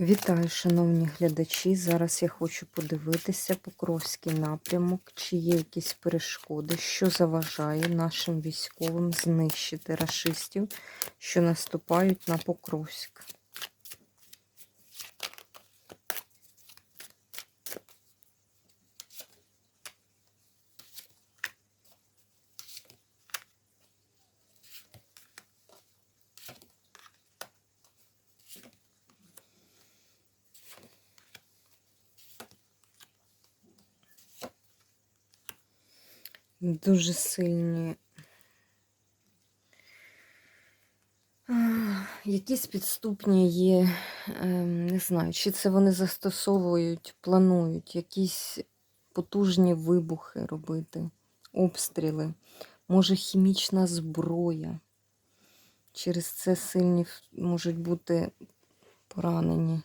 Вітаю, шановні глядачі. Зараз я хочу подивитися Покровський напрямок, чи є якісь перешкоди, що заважає нашим військовим знищити рашистів, що наступають на Покровськ. Дуже сильні. Якісь підступні є, ем, не знаю, чи це вони застосовують, планують якісь потужні вибухи робити, обстріли, може хімічна зброя. Через це сильні можуть бути поранені.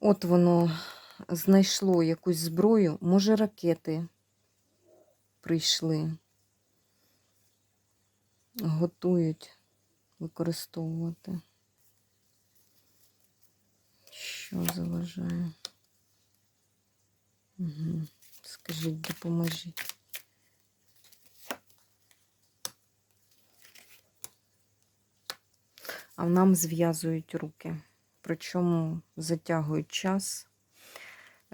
От воно знайшло якусь зброю, може ракети прийшли, готують використовувати. Що заважає? Угу. Скажіть, допоможіть. А нам зв'язують руки, причому затягують час.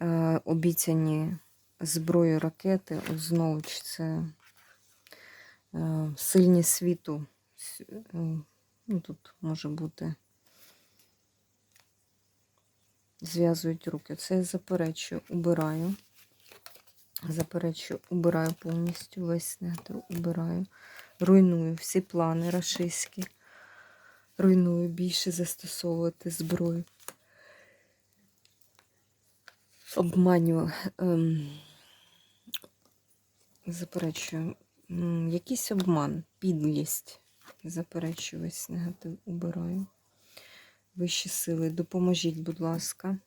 Е, обіцяні зброї ракети, знову ж це е, сильні світу. Е, Ну, тут може бути. Зв'язують руки. Це я заперечую, убираю. Заперечую, убираю повністю весь нетр, убираю. Руйную всі плани рашистські. Руйную більше застосовувати зброю. Обманюваю. Ем, заперечую. Якийсь обман, підлість. Заперечую весь негатив, убираю. Вищі сили, допоможіть, будь ласка,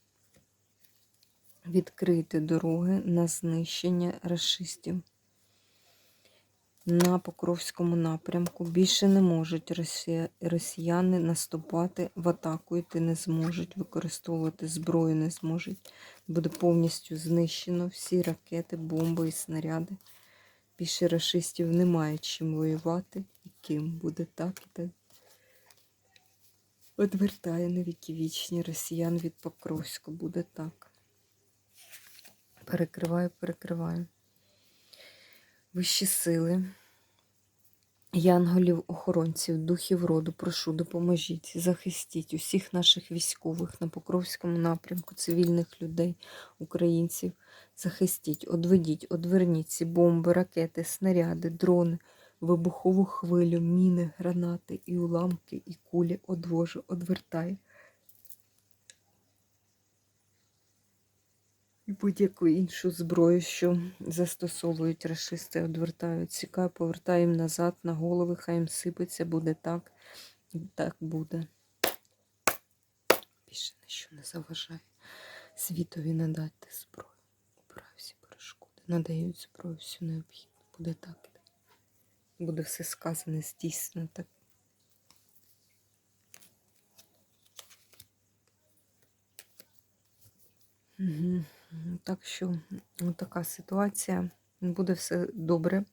відкрити дороги на знищення расистів. На Покровському напрямку більше не можуть росія- росіяни наступати в атаку, йти не зможуть, використовувати зброю не зможуть. Буде повністю знищено всі ракети, бомби і снаряди. Більше рашистів немає чим воювати і ким буде так і так. Одвертає на віки вічні росіян від Покровська. Буде так. Перекриваю, перекриваю. Вищі сили. Янголів, охоронців, духів роду, прошу, допоможіть, захистіть усіх наших військових на Покровському напрямку, цивільних людей, українців. Захистіть, одведіть, одверніть ці бомби, ракети, снаряди, дрони, вибухову хвилю, міни, гранати і уламки, і кулі одвожу, одвертаю. Будь-яку іншу зброю, що застосовують рашисти, одвертають, цікаю, повертаю назад на голови, хай їм сипеться, буде так, і так буде. Більше ніщо не заважає. Світові надати зброю. Убираю всі перешкоди. Надають зброю всю необхідну. Буде так. Буде все сказане, здійснено так. Так що така ситуація. Буде все добре.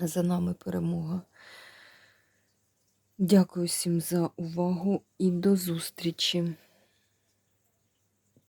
За нами перемога. Дякую всім за увагу і до зустрічі.